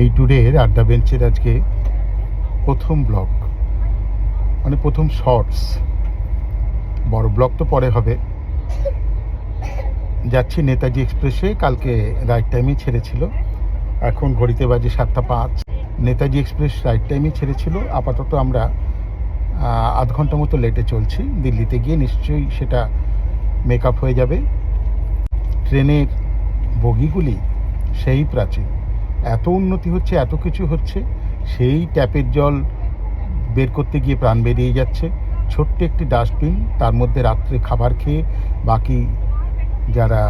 এই ট্যুরের আড্ডা বেঞ্চের আজকে প্রথম ব্লগ মানে প্রথম শর্টস বড় ব্লগ তো পরে হবে। যাচ্ছি নেতাজি এক্সপ্রেসে কালকে রাইট টাইমে ছেড়েছিল। এখন ঘড়িতে বাজে সাতটা পাঁচ। নেতাজি এক্সপ্রেস রাইট টাইমে ছেড়েছিল। আপাতত আমরা আধ ঘণ্টা মতো লেটে চলছি। দিল্লিতে গিয়ে নিশ্চয়ই সেটা মেকআপ হয়ে যাবে। ট্রেনের বগিগুলি সেই প্রাচীন এত উন্নতি হচ্ছে, এত কিছু হচ্ছে, সেই ট্যাপের জল বের করতে গিয়ে প্রাণ বেরিয়ে যাচ্ছে। ছোট্ট একটি ডাস্টবিন, তার মধ্যে রাত্রে খাবার খেয়ে বাকি যারা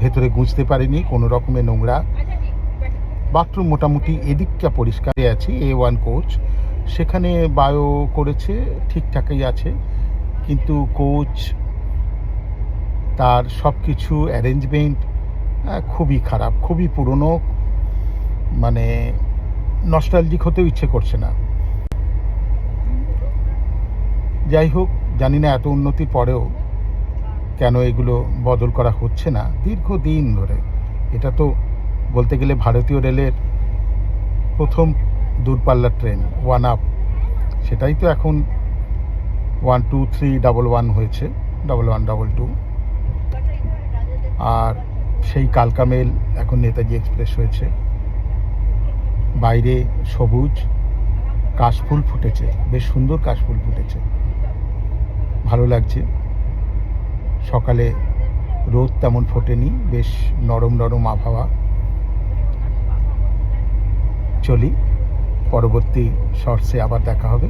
ভেতরে গুঁজতে পারেনি, কোনো রকমের নোংরা, বাথরুম মোটামুটি এদিকটা পরিষ্কারই আছে এ ওয়ান কোচ সেখানে বায়ো করেছে, ঠিকঠাকই আছে, কিন্তু কোচ তার সব কিছু অ্যারেঞ্জমেন্ট খুবই খারাপ, খুবই পুরনো মানে নস্টালজিক হতেও ইচ্ছে করছে না। যাই হোক, জানি না এত উন্নতির পরেও কেন এগুলো বদল করা হচ্ছে না। দীর্ঘদিন ধরে, এটা তো বলতে গেলে ভারতীয় রেলের প্রথম দূরপাল্লার ট্রেন ওয়ান আপ সেটাই তো এখন one two three double one হয়েছে ডাবল ওয়ান ডাবল টু আর সেই কালকা মেল এখন নেতাজি এক্সপ্রেস হয়েছে। বাইরে সবুজ, কাশফুল ফুটেছে, বেশ সুন্দর কাশফুল ফুটেছে। ভালো লাগছে। সকালে রোদ তেমন ফোটেনি, বেশ নরম নরম আবহাওয়া। চলি, পরবর্তী শর্টসে আবার দেখা হবে।